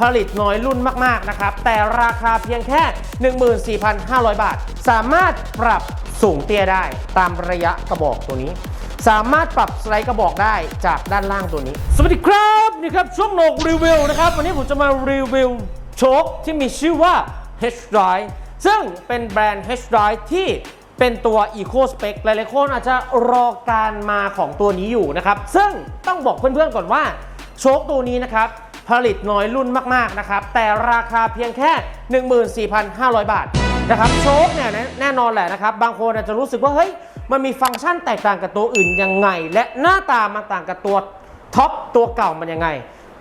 ผลิตน้อยรุ่นมาก ๆ นะครับ แต่ราคาเพียงแค่ 14,500 บาท สามารถปรับสูงเตี้ยได้ตามระยะกระบอกตัวนี้ สามารถปรับสไลด์กระบอกได้จากด้านล่างตัวนี้ สวัสดีครับนี่ครับช่วงโหนกรีวิวนะครับ วันนี้ผมจะมารีวิวโชคที่มีชื่อว่า H Drive ซึ่งเป็นแบรนด์ H Drive ที่เป็นตัว Eco Spec หลายๆคนอาจจะรอการมาของตัวนี้อยู่นะครับ ซึ่งต้องบอกเพื่อนๆก่อนว่าโชคตัวนี้นะครับ ผลิตน้อยรุ่นมากๆนะครับแต่ราคาเพียงแค่ 14,500 บาทนะครับโชคเนี่ยแน่นอนแหละนะครับบางคนอาจจะรู้สึกว่าเฮ้ยมันมีฟังก์ชันแตกต่างกับตัวอื่นยังไง และหน้าตามันต่างกับตัวท็อปตัวเก่ามันยังไง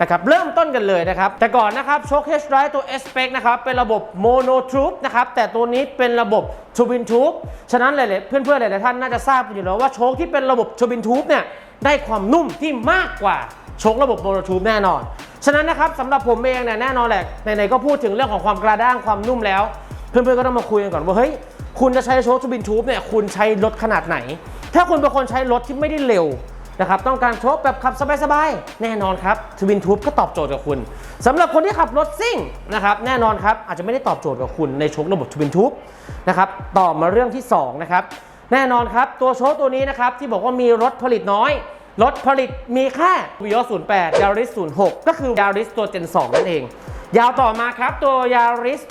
นะครับเริ่มต้นกันเลยนะครับ แต่ก่อนนะครับโชค H Drive ตัว S p e c นะครับเป็นระบบ Mono Tube นะครับแต่ตัวนี้เป็นระบบ Twin Tube ฉะนั้นหลายๆเพื่อนๆหลายๆท่านน่าจะทราบอยู่แล้วว่าโชคที่เป็นระบบ Twin Tube เนี่ยได้ความนุ่มที่มากกว่าโชคระบบ Mono Tube แน่นอน ฉะนั้นนะครับสำหรับผมเองเนี่ยแน่นอนแหละไหนๆก็พูดถึงเรื่องของความกระด้างความนุ่มแล้ว เพื่อนๆก็ต้องมาคุยกันก่อนว่าเฮ้ยคุณจะใช้โชคทูบินทูบเนี่ยคุณใช้รถขนาดไหน ถ้าคุณเป็นคนใช้รถที่ไม่ได้เร็วนะครับต้องการโชคแบบขับสบายๆแน่นอนครับทูบินทูบก็ตอบโจทย์กับคุณสำหรับคนที่ขับรถซิ่งนะครับแน่นอนครับอาจจะไม่ได้ตอบโจทย์กับคุณในโชคระบบทูบินทูบนะครับต่อมาเรื่องที่สองนะครับแน่นอนครับตัวโชคตัวนี้นะครับที่บอกว่ามีรถผลิตน้อย รถผลิตมีแค่ Vios 08 Yaris 06 ก็คือ Yaris ตัว Gen 2 นั่นเอง ยาวต่อมาครับ ตัว Yaris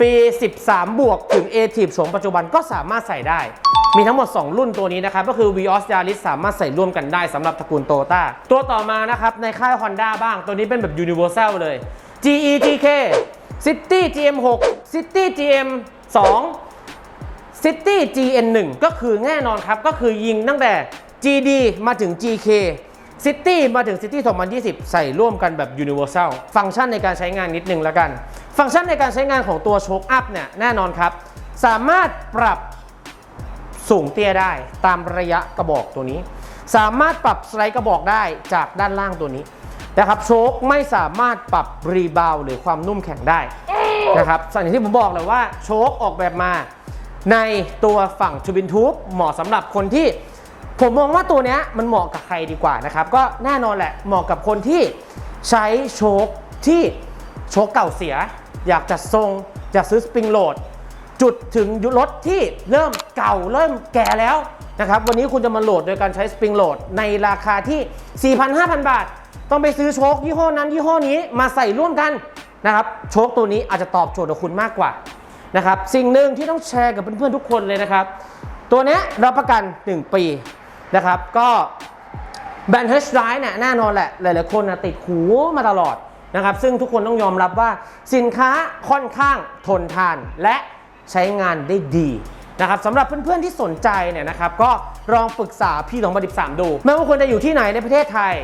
ปี 13 บวกถึง a t i v โฉมปัจจุบันก็สามารถใส่ได้ มีทั้งหมด 2 รุ่นตัวนี้นะครับ ก็คือ Vios Yaris สามารถใส่ร่วมกันได้สำหรับตระกูลโตต้าตัวต่อมานะครับ ในค่าย Honda บ้าง ตัวนี้เป็นแบบ Universal เลย GE GK City GM6 City GM2 City GN1 ก็คือแน่นอนครับ ก็คือยิงตั้งแต่ GD มาถึง GK City มาถึง City 2020 ใส่ร่วมกันแบบ Universal ฟังก์ชันในการใช้งานนิดนึงแล้วกัน ฟังก์ชันในการใช้งานของตัวโชคอัพเนี่ยแน่นอนครับ สามารถปรับสูงเตี้ยได้ตามระยะกระบอกตัวนี้ สามารถปรับสไลด์กระบอกได้จากด้านล่างตัวนี้นะครับโชคไม่สามารถปรับรีบาวหรือความนุ่มแข็งได้นะครับส่วนอย่างที่ผมบอกเลยว่าโชคออกแบบมา ในตัวฝั่งทูบินทูบเหมาะสำหรับคนที่ ผมมองว่าตัวนี้มันเหมาะกับใครดีกว่านะครับ ก็แน่นอนแหละเหมาะกับคนที่ใช้โชคที่โชคเก่าเสีย อยากจะทรงอยากซื้อสปริงโหลดจุดถึงรถที่เริ่มเก่าเริ่มแก่แล้วนะครับวันนี้คุณจะมาโหลดโดยการใช้สปริงโหลดในราคาที่4,000-5,000 บาท ต้องไปซื้อโชคยี่ห้อนั้นยี่ห้อนี้มาใส่ร่วมกันนะครับโชคตัวนี้อาจจะตอบโจทย์กับคุณมากกว่านะครับสิ่งหนึ่งที่ต้องแชร์กับเพื่อนๆทุกคนเลยนะครับ ตัวนี้รับประกัน 1 ปี นะครับก็แบรนด์ H Drive เนี่ยแน่นอนแหละ หลาย ๆ คนนะติดหูมาตลอดนะครับซึ่งทุกคนต้องยอมรับว่าสินค้าค่อนข้างทนทานและใช้งานได้ดีนะครับสำหรับเพื่อน ๆ ที่สนใจเนี่ยนะครับก็ลองปรึกษาพี่2013ดูไม่ว่าคุณจะอยู่ที่ไหนในประเทศไทย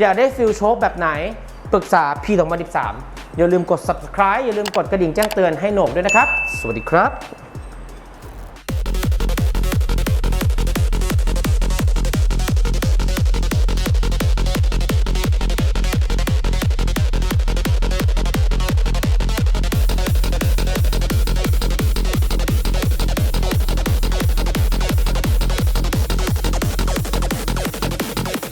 อยากได้ฟิลโชคแบบไหนปรึกษาพี่2013อย่าลืมกด subscribe อย่าลืมกดกระดิ่งแจ้งเตือนให้โหนกด้วยนะครับ สวัสดีครับ